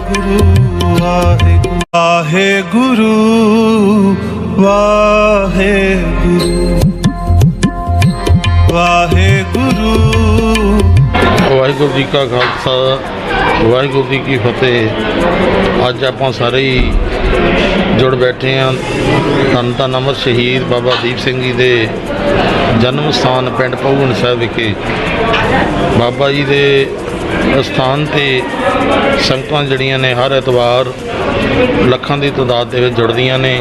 ਵਾਹਿਗੁਰੂ ਵਾਹਿਗੁਰੂ। ਵਾਹਿਗੁਰੂ ਵਾਹਿਗੁਰੂ। ਵਾਹਿਗੁਰੂ। ਜੀ ਕਾ ਖਾਲਸਾ, ਵਾਹਿਗੁਰੂ ਜੀ ਕੀ ਫਤਿਹ। ਅੱਜ ਆਪਾਂ ਸਾਰੇ ਹੀ ਜੁੜ ਬੈਠੇ ਹਾਂ। ਧੰਨ ਧੰਨ ਅਮਰ ਸ਼ਹੀਦ ਬਾਬਾ ਦੀਪ ਸਿੰਘ ਜੀ ਦੇ ਜਨਮ ਸਥਾਨ ਪਿੰਡ ਪਹੁਣ ਸਾਹਿਬ ਵਿਖੇ। ਬਾਬਾ ਜੀ ਦੇ ਸਥਾਨ ਤੇ ਸੰਗਤਾਂ ਜਿਹੜੀਆਂ ਨੇ ਹਰ ਐਤਵਾਰ ਲੱਖਾਂ ਦੀ ਤਾਦਾਦ ਦੇ ਵਿੱਚ ਜੁੜਦੀਆਂ ਨੇ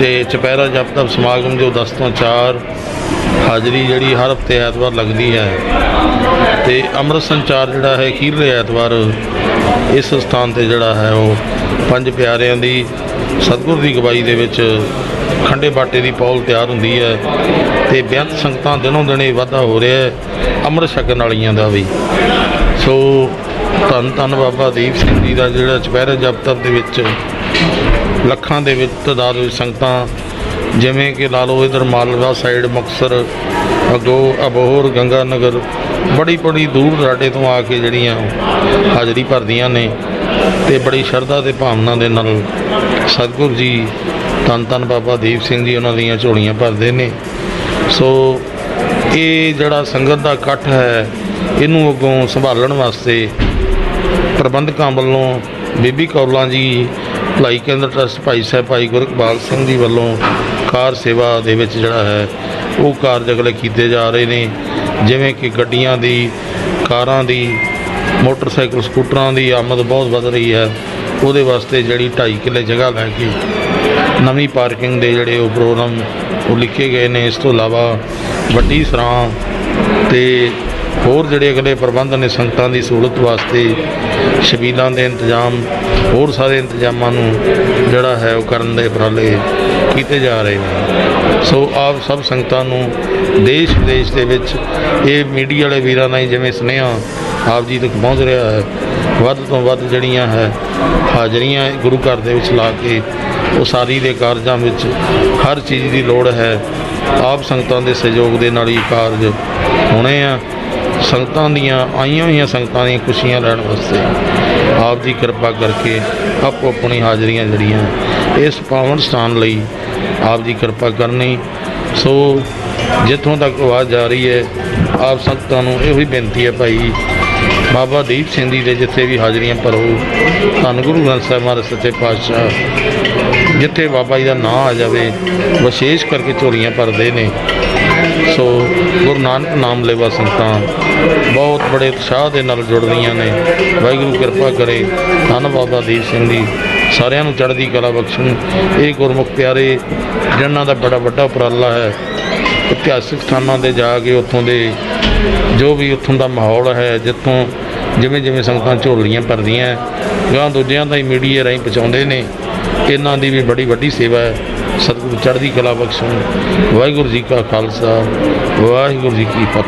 ਤੇ ਚਪਹਿਰਾ ਜਪ ਤਪ ਸਮਾਗਮ ਜੋ 10 ਤੋਂ 4 ਹਾਜ਼ਰੀ ਜਿਹੜੀ ਹਰ ਹਫ਼ਤੇ ਐਤਵਾਰ ਲੱਗਦੀ ਹੈ ਤੇ ਅੰਮ੍ਰਿਤ ਸੰਚਾਰ ਜਿਹੜਾ ਹੈ ਅਖੀਰਲੇ ਐਤਵਾਰ ਇਸ ਸਥਾਨ ਤੇ ਜਿਹੜਾ ਹੈ ਉਹ ਪੰਜ ਪਿਆਰਿਆਂ ਦੀ ਸਤਿਗੁਰ ਦੀ ਗਵਾਹੀ ਦੇ ਵਿੱਚ ਖੰਡੇ ਬਾਟੇ ਦੀ ਪੌਲ ਤਿਆਰ ਹੁੰਦੀ ਹੈ ਤੇ ਬੇਅੰਤ ਸੰਗਤਾਂ ਦਿਨੋਂ ਦਿਨੇ ਵਾਧਾ ਹੋ ਰਿਹਾ ਹੈ, ਅੰਮ੍ਰਿਤ ਛਕਣ ਵਾਲੀਆਂ ਦਾ ਵੀ। ਸੋ ਧੰਨ ਧੰਨ ਬਾਬਾ ਦੀਪ ਸਿੰਘ ਜੀ ਦਾ ਜਿਹੜਾ ਚੁਪਹਿਰਾ ਜਪ ਦੇ ਵਿੱਚ ਲੱਖਾਂ ਦੇ ਵਿੱਚ ਤਾਦਾਦ ਵਿੱਚ ਸੰਗਤਾਂ, ਜਿਵੇਂ ਕਿ ਲਾ ਲਓ ਇਧਰ ਮਾਲਵਾ ਸਾਈਡ ਮੁਕਤਸਰ, ਅਗੋ ਅਬੋਹਰ ਗੰਗਾ ਨਗਰ ਬੜੀ ਬੜੀ ਦੂਰ ਦਰਾਡੇ ਤੋਂ ਆ ਕੇ ਜਿਹੜੀਆਂ ਹਾਜ਼ਰੀ ਭਰਦੀਆਂ ਨੇ ਤੇ ਬੜੀ ਸ਼ਰਧਾ ਤੇ ਭਾਵਨਾ ਦੇ ਨਾਲ ਸਤਿਗੁਰੂ ਜੀ, ਧੰਨ ਧੰਨ ਬਾਬਾ ਦੀਪ ਸਿੰਘ ਜੀ ਉਹਨਾਂ ਦੀਆਂ ਝੋਲੀਆਂ ਭਰਦੇ ਨੇ। ਸੋ ਇਹ ਜਿਹੜਾ ਸੰਗਤ ਦਾ ਇਕੱਠ ਹੈ, ਇਹਨੂੰ ਅੱਗੋਂ ਸੰਭਾਲਣ ਵਾਸਤੇ ਪ੍ਰਬੰਧਕਾਂ ਵੱਲੋਂ ਬੀਬੀ ਕੌਲਾਂ ਜੀ, ਭਲਾਈ ਕੇਂਦਰ ਟਰਸਟ ਭਾਈ ਸਾਹਿਬ, ਭਾਈ ਗੁਰਕਬਾਲ ਸਿੰਘ ਜੀ ਵੱਲੋਂ ਕਾਰ ਸੇਵਾ ਦੇ ਵਿੱਚ ਜਿਹੜਾ ਹੈ, ਉਹ ਕਾਰਜ ਅਗਲੇ ਕੀਤੇ ਜਾ ਰਹੇ ਨੇ। ਜਿਵੇਂ ਕਿ ਗੱਡੀਆਂ ਦੀ, ਕਾਰਾਂ ਦੀ, ਮੋਟਰਸਾਈਕਲ ਸਕੂਟਰਾਂ ਦੀ ਆਮਦ ਬਹੁਤ ਵੱਧ ਰਹੀ ਹੈ। ਉਹਦੇ ਵਾਸਤੇ ਜਿਹੜੀ 2.5 ਕਿੱਲੇ ਜਗ੍ਹਾ ਲੈ ਕੇ ਨਵੀਂ ਪਾਰਕਿੰਗ ਦੇ ਜਿਹੜੇ ਉਹ ਪ੍ਰੋਗਰਾਮ ਉਹ ਲਿਖੇ ਗਏ ਨੇ। ਇਸ ਤੋਂ ਇਲਾਵਾ ਵੱਡੀ ਸਰਾਂ ਤੇ ਹੋਰ ਜਿਹੜੇ ਅਗਲੇ ਪ੍ਰਬੰਧ ਨੇ ਸੰਗਤਾਂ ਦੀ ਸਹੂਲਤ ਵਾਸਤੇ, ਸ਼ਬੀਲਾਂ ਦੇ ਇੰਤਜ਼ਾਮ, ਹੋਰ ਸਾਰੇ ਇੰਤਜ਼ਾਮਾਂ ਨੂੰ ਜਿਹੜਾ ਹੈ ਉਹ ਕਰਨ ਦੇ ਉਪਰਾਲੇ ਕੀਤੇ ਜਾ ਰਹੇ ਨੇ। ਸੋ ਆਪ ਸਭ ਸੰਗਤਾਂ ਨੂੰ ਦੇਸ਼ ਵਿਦੇਸ਼ ਦੇ ਵਿੱਚ ਇਹ ਮੀਡੀਆ ਵਾਲੇ ਵੀਰਾਂ ਨਾਲ ਜਿਵੇਂ ਸੁਨੇਹਾ ਆਪ ਜੀ ਤੱਕ ਪਹੁੰਚ ਰਿਹਾ ਹੈ, ਵੱਧ ਤੋਂ ਵੱਧ ਜਿਹੜੀਆਂ ਹੈ, ਹਾਜ਼ਰੀਆਂ ਗੁਰੂ ਘਰ ਦੇ ਵਿੱਚ ਲਾ ਕੇ ਉਸਾਰੀ ਦੇ ਕਾਰਜਾਂ ਵਿੱਚ ਹਰ ਚੀਜ਼ ਦੀ ਲੋੜ ਹੈ। ਆਪ ਸੰਗਤਾਂ ਦੇ ਸਹਿਯੋਗ ਦੇ ਨਾਲ ਹੀ ਕਾਰਜ ਹੋਣੇ ਆ। ਸੰਗਤਾਂ ਦੀਆਂ ਆਈਆਂ ਹੋਈਆਂ ਸੰਗਤਾਂ ਦੀਆਂ ਖੁਸ਼ੀਆਂ ਲੈਣ ਵਾਸਤੇ ਆਪ ਦੀ ਕਿਰਪਾ ਕਰਕੇ ਆਪੋ ਆਪਣੀ ਹਾਜ਼ਰੀਆਂ ਜਿਹੜੀਆਂ ਇਸ ਪਾਵਨ ਸਥਾਨ ਲਈ ਆਪ ਦੀ ਕਿਰਪਾ ਕਰਨੀ। ਸੋ ਜਿੱਥੋਂ ਤੱਕ ਆਵਾਜ਼ ਜਾ ਰਹੀ ਹੈ, ਆਪ ਸੰਗਤਾਂ ਨੂੰ ਇਹੋ ਹੀ ਬੇਨਤੀ ਹੈ ਭਾਈ, ਬਾਬਾ ਦੀਪ ਸਿੰਘ ਜੀ ਦੇ ਜਿੱਥੇ ਵੀ ਹਾਜ਼ਰੀਆਂ ਭਰੋ, ਧੰਨ ਗੁਰੂ ਗ੍ਰੰਥ ਸਾਹਿਬ ਮਹਾਰਾਜ ਸੱਚੇ ਪਾਤਸ਼ਾਹ ਜਿੱਥੇ ਬਾਬਾ ਜੀ ਦਾ ਨਾਮ ਆ ਜਾਵੇ, ਵਿਸ਼ੇਸ਼ ਕਰਕੇ ਝੋਲੀਆਂ ਭਰਦੇ ਨੇ। ਸੋ ਗੁਰੂ ਨਾਨਕ ਨਾਮ ਲੈਵਾ ਸੰਗਤਾਂ ਬਹੁਤ ਬੜੇ ਉਤਸ਼ਾਹ ਦੇ ਨਾਲ ਜੁੜਦੀਆਂ ਨੇ। ਵਾਹਿਗੁਰੂ ਕਿਰਪਾ ਕਰੇ। ਧੰਨ ਬਾਬਾ ਦੀਪ ਸਿੰਘ ਦੀ ਸਾਰਿਆਂ ਨੂੰ ਚੜ੍ਹਦੀ ਕਲਾ ਬਖਸ਼ਣ। ਇਹ ਗੁਰਮੁਖ ਪਿਆਰੇ, ਜਿਨ੍ਹਾਂ ਦਾ ਬੜਾ ਵੱਡਾ ਉਪਰਾਲਾ ਹੈ, ਇਤਿਹਾਸਿਕ ਸਥਾਨਾਂ ਤੇ ਜਾ ਕੇ ਉੱਥੋਂ ਦੇ ਜੋ ਵੀ ਉੱਥੋਂ ਦਾ ਮਾਹੌਲ ਹੈ, ਜਿੱਥੋਂ ਜਿਵੇਂ ਜਿਵੇਂ ਸੰਗਤਾਂ ਝੋਲੀਆਂ ਭਰਦੀਆਂ ਗਾਂ ਦੂਜਿਆਂ ਦਾ ਹੀ ਮੀਡੀਆ ਰਾਹੀਂ ਪਹੁੰਚਾਉਂਦੇ ਨੇ। ਇਹਨਾਂ ਦੀ ਵੀ ਬੜੀ ਵੱਡੀ ਸੇਵਾ ਹੈ। ਸਤਿਗੁਰੂ ਚੜ੍ਹਦੀ ਕਲਾ ਬਖਸ਼ਣ। ਵਾਹਿਗੁਰੂ ਜੀ ਕਾ ਖਾਲਸਾ। ਵਾਹਿਗੁਰੂ ਜੀ ਕੀ ਫਤਿਹ।